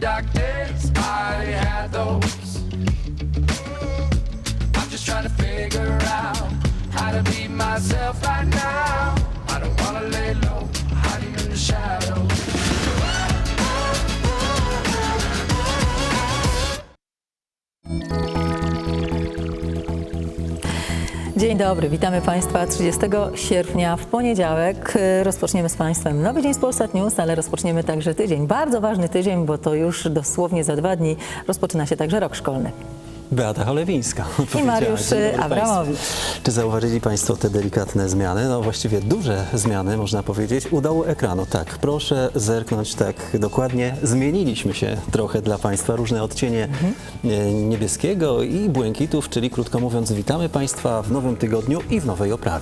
Days, I had those. I'm just trying to figure out how to be myself right now. I don't wanna lay low, Dzień dobry, witamy Państwa 30 sierpnia w poniedziałek. Rozpoczniemy z Państwem nowy dzień z Polsat News, ale rozpoczniemy także tydzień, bardzo ważny tydzień, bo to już dosłownie za dwa dni rozpoczyna się także rok szkolny. Beata Cholewińska. powiedziałaś. Mariusz Abramowicz. Czy zauważyli Państwo te delikatne zmiany? No właściwie duże zmiany, można powiedzieć. U dołu ekranu, tak. Proszę zerknąć tak dokładnie. Zmieniliśmy się trochę dla Państwa. Różne odcienie e, niebieskiego i błękitów, czyli krótko mówiąc, witamy Państwa w nowym tygodniu i w nowej oprawie.